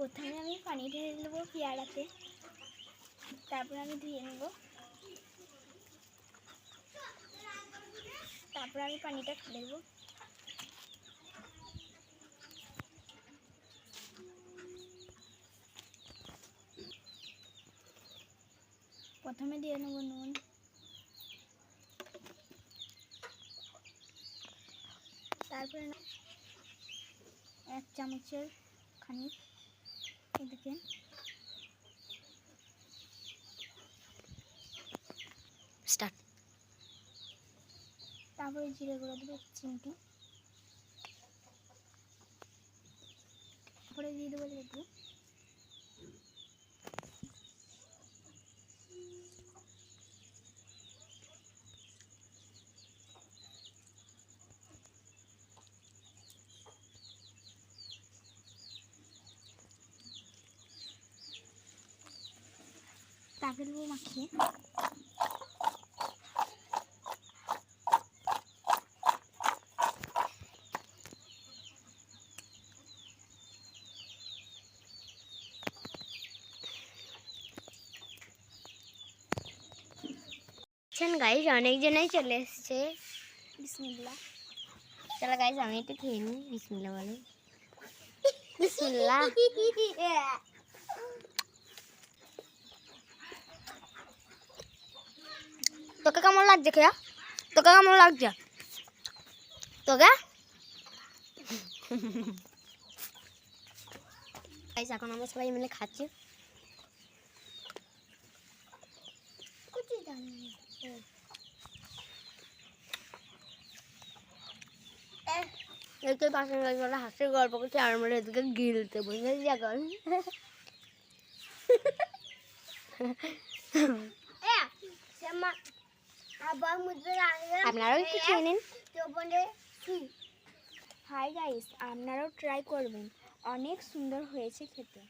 প্রথমে আমি পানি ঢেলে দেবো পেয়ারাতে। তারপর আমি ধুয়ে নেব। তারপর আমি পানিটা ফেলে দেবো প্রথমে দিয়ে নেব নুন। তারপরে এক চামচের খানিক এদিকে স্টার্ট। তারপরে জিরে গুঁড়ো দেবো চিমটি। তারপরে দিয়ে দেবো লেবু। তারপরে দেবো মাখিয়ে গাইজ অনেকজনাই চলে এসছে বিসমিল্লা চলো গাইজ আমি একটু খেয়ে নিই বিসমিল্লা বলো বিসমিল্লা তোকে কেমন লাগছে খেয়া তোকে কেমন লাগছে তোকে গাইজ এখন আমরা সবাই মিলে খাচ্ছি হাসির গল্প করছে আর আমরা এদিকে গিলতে বুঝলি এখন। আবার মুদ্রা আপনারাও একটু খেয়ে নিন। হাই গাইস আপনারাও ট্রাই করবেন। অনেক সুন্দর হয়েছে খেতে।